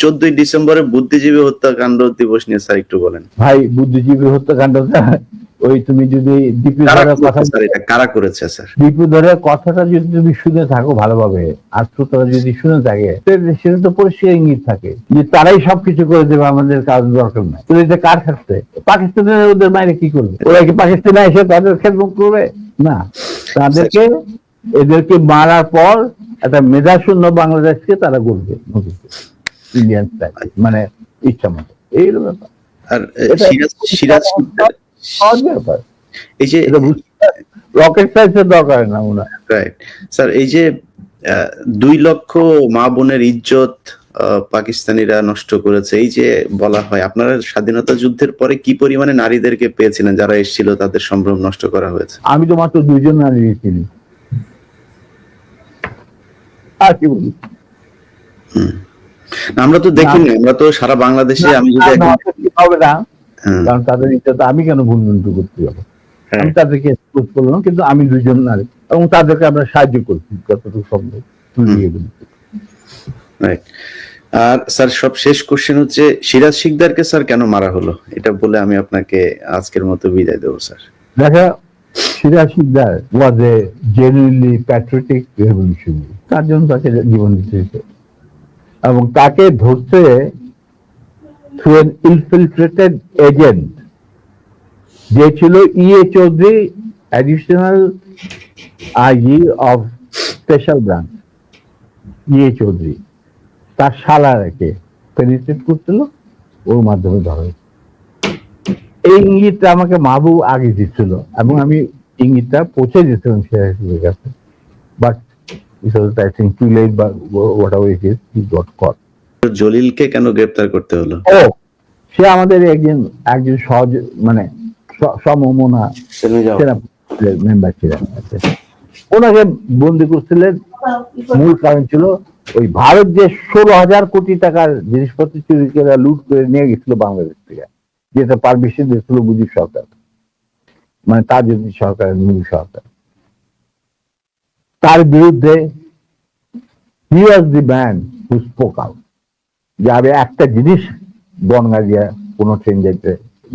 চোদ্দই ডিসেম্বরে বুদ্ধিজীবী হত্যাকাণ্ড দিবস নিয়ে স্যার একটু বলেন। ভাই বুদ্ধিজীবী হত্যাকাণ্ডটা ওই তুমি যদি দীপু কারা কথা কারা করেছে স্যার? দীপু ধরের কথাটা যদি তুমি শুনে থাকো ভালোভাবে আর শ্রোতারা যদি শুনে থাকে সেটা তো পরিষ্কার ইঙ্গিত থাকে যে তারাই সবকিছু করে দেবে আমাদের কাজ দরকার নাই। তো এটা কার ক্ষেত্রে পাকিস্তানের ওদের বাইরে কি করবে? ওরা কি পাকিস্তানে এসে তাদের খেদমত করবে? না। তাদেরকে এদেরকে মারার পর একটা মেধাশূন্য বাংলাদেশকে তারা গড়বে। ইন্ডিয়ান মানে ইচ্ছা মতো। ব্যাপার। আর সিরাজ সিরাজ সহজ ব্যাপার। এই যে রকেট সাইন্সের দরকার না ওনার রাইট স্যার এই যে দুই লক্ষ মা বোনের ইজ্জত পাকিস্তানিরা নষ্ট করেছে এই যে বলা হয় আপনারা স্বাধীনতা যুদ্ধের পরে কি পরিমাণে নারীদেরকে পেয়েছিলেন যারা এসেছিল তাদের সম্ভ্রম নষ্ট করা হয়েছে? আমি তো মাত্র দুইজন নারী চিনি আর কি বলি আমরা তো দেখিনি আমরা তো সারা বাংলাদেশে আমি যদি হবে না। হ্যাঁ, কারণ তাদের ইচ্ছা আমি কেন ভুল মন্ত্র করতে যাব? হ্যাঁ। আমি তাদেরকে এক্সপোজ করলাম কিন্তু আমি দুইজন নারী এবং তাদেরকে আমরা সাহায্য করছি যতটুকু সম্ভব। তুলিয়ে আর স্যার সব শেষ কোশ্চেন হচ্ছে সিরাজ শিকদারকে স্যার কেন মারা হলো? এটা বলে আমি আপনাকে আজকের মতো বিদায় দেবো স্যার। দেখা Siraj Sikdar was a genuinely patriotic revolutionary তার জন্য তাকে জীবন দিতে হয়েছে। এবং তাকে ধরতে থ্রু এন ইনফিলট্রেটেড এজেন্ট যে ছিল EA Chowdhury additional IG of special branch EA Chowdhury তার শালারাকে পেনিট্রেট করছিল, ওর মাধ্যমে ধরা। এই ইঙ্গিতটা আমাকে মাহবুব আগে দিচ্ছিল এবং আমি ইঙ্গিতটা পৌঁছে দিয়েছিলাম সিরাজের কাছে but it was I think too late বা whatever it is he got caught জলিলকে কেন গ্রেপ্তার করতে হলো? ও সে আমাদের একজন একজন সহজ মানে সমমনা মেম্বার ছিলেন ওনাকে বন্দি করছিলেন মূল কারণ ছিল ওই ভারত যে ষোলো হাজার কোটি টাকার জিনিসপত্র চুরি করে লুট করে নিয়ে গেছিল বাংলাদেশ থেকে যেটা পারমিশন দিয়েছিল মুজিব সরকার। মানে তার যদি সরকার মুজিব সরকার। তার বিরুদ্ধে he was the man who spoke out যে আমি একটা জিনিস বনগা দিয়ে কোনো ট্রেন যেতে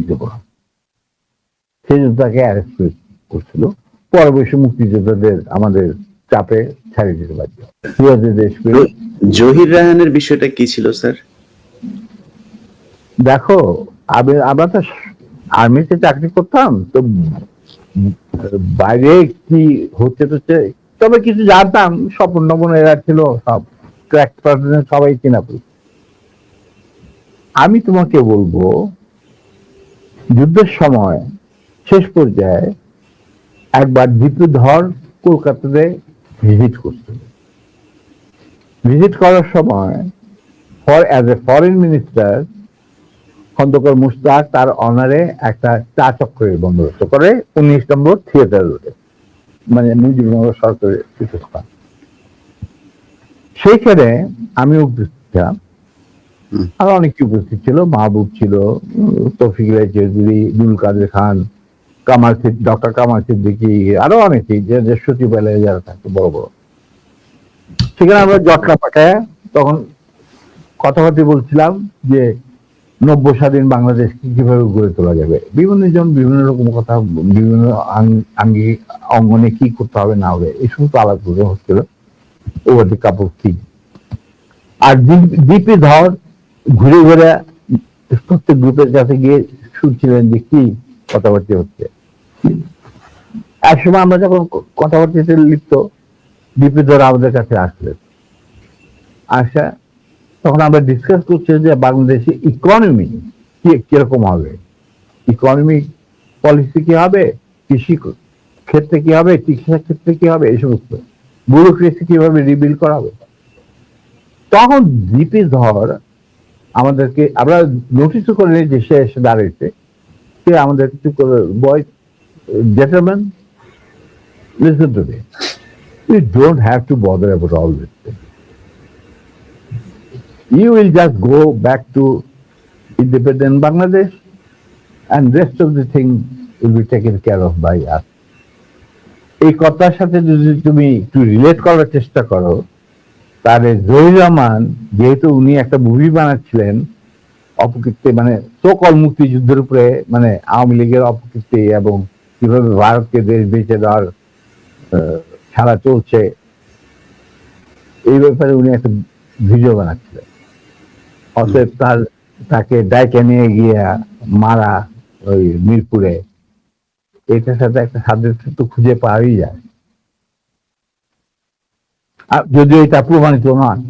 দেব না। সেই জন্য তাকে অ্যারেস্ট করছিল। পরবর্তী মুক্তিযোদ্ধাদের আমাদের চাপে ছাড়িয়ে দিতে বাধ্য। দেশ জহির রায়হানের বিষয়টা কি ছিল স্যার? দেখো আমি আমরা তো আর্মিতে চাকরি করতাম তো বাইরে কি হচ্ছে টচ্ছে তবে কিছু জানতাম, স্বপন নবন এরা ছিল সব। ক্র্যাক সবাই চেনা আমি তোমাকে বলব, যুদ্ধের সময় শেষ পর্যায়ে একবার দীপুধর কলকাতাতে ভিজিট করছিল ভিজিট করার সময় for as a foreign minister Khondaker Mushtaq তার অনারে একটা চা চক্রের বন্দোবস্ত করে উনিশ নম্বর থিয়েটার রোডে মানে মুজিবনগর সরকারের পীঠস্থান সেইখানে আমি উপস্থিত ছিলাম। আর অনেকে উপস্থিত ছিল। মাহবুব ছিল তফিক রায় চৌধুরী দুল কাদের খান কামাল সিদ্দিক ডক্টর কামাল সিদ্দিকি আরও অনেকেই যে সচিবালয়ে যারা থাকতো বড় বড়। সেখানে আমরা জটকা পাঠায় তখন কথাবার্তা বলছিলাম যে নব্য স্বাধীন বাংলাদেশকে কীভাবে গড়ে তোলা যাবে? বিভিন্ন জন বিভিন্ন রকম কথা, বিভিন্ন আং- আঙ্গিক অঙ্গনে কি করতে হবে, না হবে, এই সমস্ত আলাপ করে হচ্ছিল over the cup of tea আর দীপ- ধর ঘুরে ঘুরে প্রত্যেক গ্রুপের কাছে গিয়ে শুনছিলেন যে কি কথাবার্তা হচ্ছে। এক সময় আমরা যখন ক- কথাবার্তাতে লিপ্ত, দীপি ধর আমাদের কাছে আসলেন। আসা তখন আমরা ডিসকাস করছি যে বাংলাদেশে ইকোনমি কি, কীরকম হবে? ইকোনমিক পলিসি কি হবে? কৃষি ক্ষেত্রে কি হবে? চিকিৎসা ক্ষেত্রে কি হবে? এই সমস্ত। ব্যুরোক্রেসি কীভাবে রিবিল করা হবে? তখন জিপি ধর আমাদেরকে, আমরা নোটিশও করে নিই যে সে এসে দাঁড়িয়েছে। সে আমাদের কিছু boy gentleman listen to me you don't have to bother about all this thing you will just go back to independent Bangladesh and rest of the thing will be taken care of by us. এই কথার সাথে যদি তুমি একটু relate করার চেষ্টা করো তার জহির রহমান যেহেতু উনি একটা মুভি বানাচ্ছিলেন, অপকীর্তি মানে সকল মুক্তিযুদ্ধের উপরে মানে আওয়ামী লীগের অপকীর্তি এবং কীভাবে ভারতকে দেশ বেঁচে দেওয়ার খেলা চলছে, এই ব্যাপারে উনি একটা ভিডিও বানাচ্ছিলেন অতএব তার, তাকে ডাইকে নিয়ে গিয়ে মারা ওই মিরপুরে। এটার সাথে একটা সাদৃশ্য তো খুঁজে পাওয়াই যায়। আর যদি এটা প্রমাণিত নয়